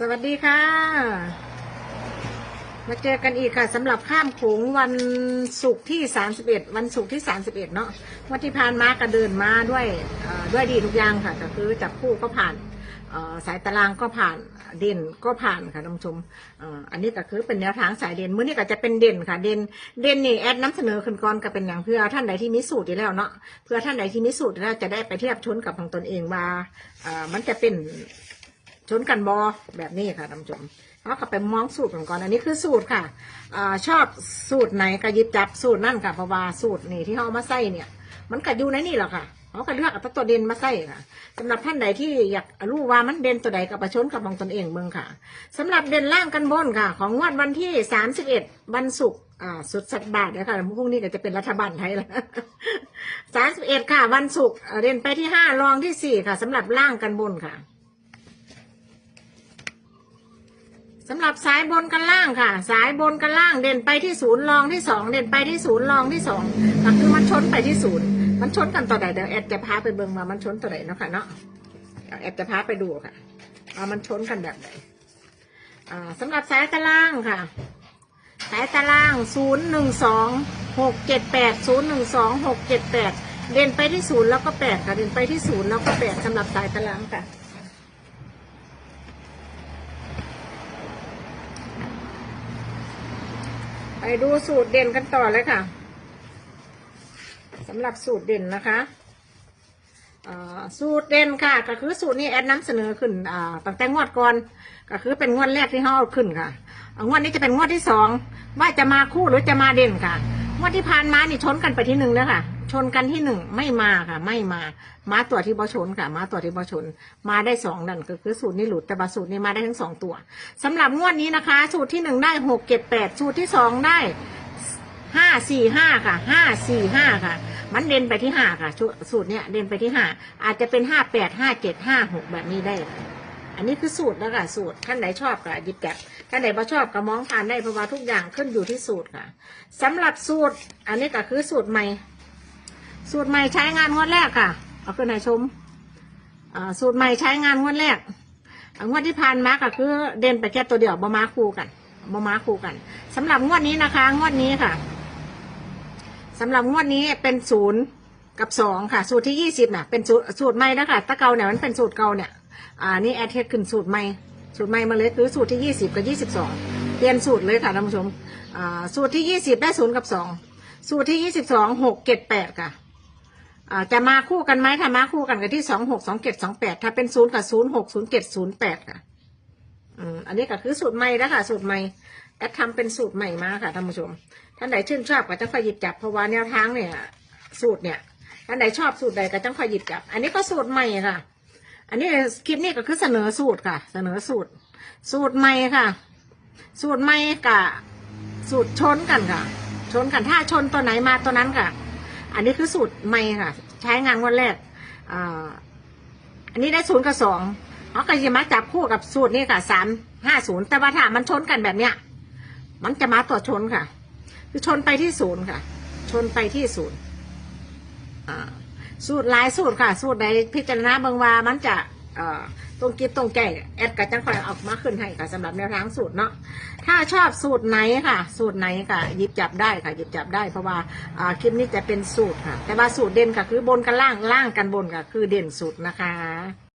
สวัสดีค่ะ มาเจอกันอีกค่ะสำหรับข้ามโขงวันศุกร์ที่ 31 วันศุกร์ที่ 31 เนาะวันที่ผ่านมาก็เดินมาด้วยด้วยดีทุกอย่างค่ะก็คือจับคู่ก็ผ่านสายตารางก็ผ่านเด่นก็ผ่านค่ะท่านผู้ชมอันนี้ก็คือเป็นแนวทางสายเด่นมื้อนี้ก็จะเป็นเด่นค่ะ เด่นเด่นนี่แอดน้ำเสนอขึ้นก่อนก็เป็นอย่างเพื่อท่านใดที่มีสูตรอยู่แล้วเนาะเพื่อท่านใดที่มีสูตรแล้วจะได้ไปเทียบชนกับของตนเองว่ามันจะเป็น ชนกันบอแบบนี้ค่ะท่านผู้ชมเขาก็ไปมองสูตรกันก่อนอันนี้คือสูตรค่ะอาชอบสูตรไหนก็หยิบจับสูตรนั่นค่ะเพราะว่าสูตรนี่ที่เขาเอามาใส่เนี่ย มันก็อยู่ในนี่แหละค่ะเขาก็เลือกเอาตัวเด่นมาใส่ค่ะสำหรับท่านใดที่อยากรู้ว่ามันเด่นตัวใดกับประชนกับของตนเองเมืองค่ะสำหรับเด่นล่างกันบนค่ะ ของงวดวันที่สามสิบเอ็ดวันศุกร์อ่าสุดสัปดาห์นะคะพรุ่งนี้ก็จะเป็นรัฐบาลไทยแล้วสามสิบเอ็ดค่ะ วันศุกร์เด่นไปที่ห้ารองที่สี่ค่ะสำหรับล่างกันบนค่ะ สำหรับสายบนกันล่างค่ะ สายบนกันล่างเด่นไปที่ศูนย์รองที่สองเด่นไปที่ศูนย์รองที่สองก็คือมันชนไปที่ศูนย์มันชนกันต่อใดเดี๋ยวแอดจะพาไปเบิ่งมามันชนต่อใดเนาะค่ะเนาะเดี๋ยวแอดจะพาไปดูค่ะว่ามันชนกันแบบไหนอ่าสำหรับสายตารางค่ะ สายตารางศูนย์หนึ่งสองหกเจ็ดแปดศูนย์หนึ่งสองหกเจ็ดแปดเด่นไปที่ศูนย์แล้วก็แปดค่ะเด่นไปที่ศูนย์แล้วก็แปดสำหรับสายตารางค่ะ ไปดูสูตรเด่นกันต่อเลยค่ะสำหรับสูตรเด่นนะคะสูตรเด่นค่ะ ก็คือสูตรนี้แอดน้ำเสนอขึ้นตั้งแต่งวดก่อนก็คือเป็นงวดแรกที่เขาเอาขึ้นค่ะงวดนี้จะเป็นงวดที่สองว่าจะมาคู่หรือจะมาเด่นค่ะงวดที่ผ่านมานี่ชนกันไปที่หนึ่งแล้วค่ะ ชนกันที่หนึ่งไม่มาค่ะ ไม่มา มาตัวที่บอชนค่ะ มาตัวที่บอชน มาได้สองนั่นก็คือสูตรนี้หลุดแต่บาสูตรนี้มาได้ทั้งสองตัวสำหรับงวดนี้นะคะ สูตรที่หนึ่งได้หกเจ็ดแปดสูตรที่สองได้ห้าสี่ห้าค่ะห้าสี่ห้าค่ะ มันเด่นไปที่ห้าค่ะสูสูตรเนี้ยเด่นไปที่ห้าอาจจะเป็นห้าแปดห้าเจ็ดห้าหกแบบนี้ได้อันนี้คือสูตรแล้วค่ะสูตรท่านไหนชอบก็หยิบจับท่านไหนไม่ชอบก็มองผ่านได้เพราะว่าทุกอย่างขึ้นอยู่ที่สูตรค่ะสำหรับสูตร อันนี้ก็คือสูตรใหม่ สูตรใหม่ใช้งานงวดแรกค่ะ เอาขึ้นให้ชมสูตรใหม่ใช้งานงวดแรกงวดที่ผ่านมาก็คือเด่นไปแค่ตัวเดียวบมาคู่กันบมาคู่กันสำหรับงวดนี้นะคะ งวดนี้ค่ะสำหรับงวดนี้เป็นศูนย์กับสองค่ะ สูตรที่ยี่สิบน่ะเป็นสูตรสูตรใหม่นะคะตะเกาเนี่ยมันเป็นสูตรเก่าเนี่ยอ่านี่แอดเทสขึ้นสูตรใหม่สูตรใหม่มาเลยคือสูตรที่ยี่สิบกับยี่สิบสองเปลี่ยนสูตรเลยค่ะท่านผู้ชมอ่าสูตรที่ยี่สิบได้ศูนย์กับสองสูตรที่ยี่สิบสองหกเจ็ดแปดค่ะ อ่าจะมาคู่กันไหมถ้ามาคู่กันกับที่สองหกสองเจ็ดสองแปดถ้าเป็นศูนย์กับศูนย์หกศูนย์เจ็ดศูนย์แปดค่ะอืมอันนี้ก็คือสูตรใหม่แล้วค่ะ สูตรใหม่แอดทำเป็นสูตรใหม่มาค่ะท่านผู้ชม ท่านไหนชื่นชอบก็จะคอยหยิบจับเพราะว่าแนวทางเนี่ย สูตรเนี่ยท่านไหนชอบสูตรใดก็จะคอยหยิบจับ อันนี้ก็สูตรใหม่ค่ะ อันนี้คลิปนี้ก็คือเสนอสูตรค่ะ เสนอสูตร สูตรใหม่ค่ะ สูตรใหม่กับสูตรชนกันค่ะ ชนกันถ้าชนตัวไหนมาตัวนั้นค่ะ อันนี้คือสูตรใหม่ค่ะ ใช้งานวันแรกอันนี้ได้ศูนย์กับสองเขาก็จะมาจับคู่กับสูตรนี้ค่ะสามห้าศูนย์แต่ว่าถ้ามันชนกันแบบเนี้ย มันจะมาต่อชนค่ะ คือชนไปที่ศูนย์ค่ะ ชนไปที่ศูนย์อ่าสูตรหลายสูตรค่ะ สูตรใดพิจารณาเบิงว่ามันจะ ตรงกิบตรงแก่แอดกับจังคอยออกมาขึ้นให้ค่ะสำหรับแนวทางสูตรเนาะถ้าชอบสูตรไหนค่ะ สูตรไหนค่ะหยิบจับได้ค่ะหยิบจับได้เพราะว่าอ่าคลิปนี้จะเป็นสูตรค่ะ แต่ว่าสูตรเด่นค่ะคือบนกันล่างล่างกันบนค่ะ คือเด่นสุดนะคะ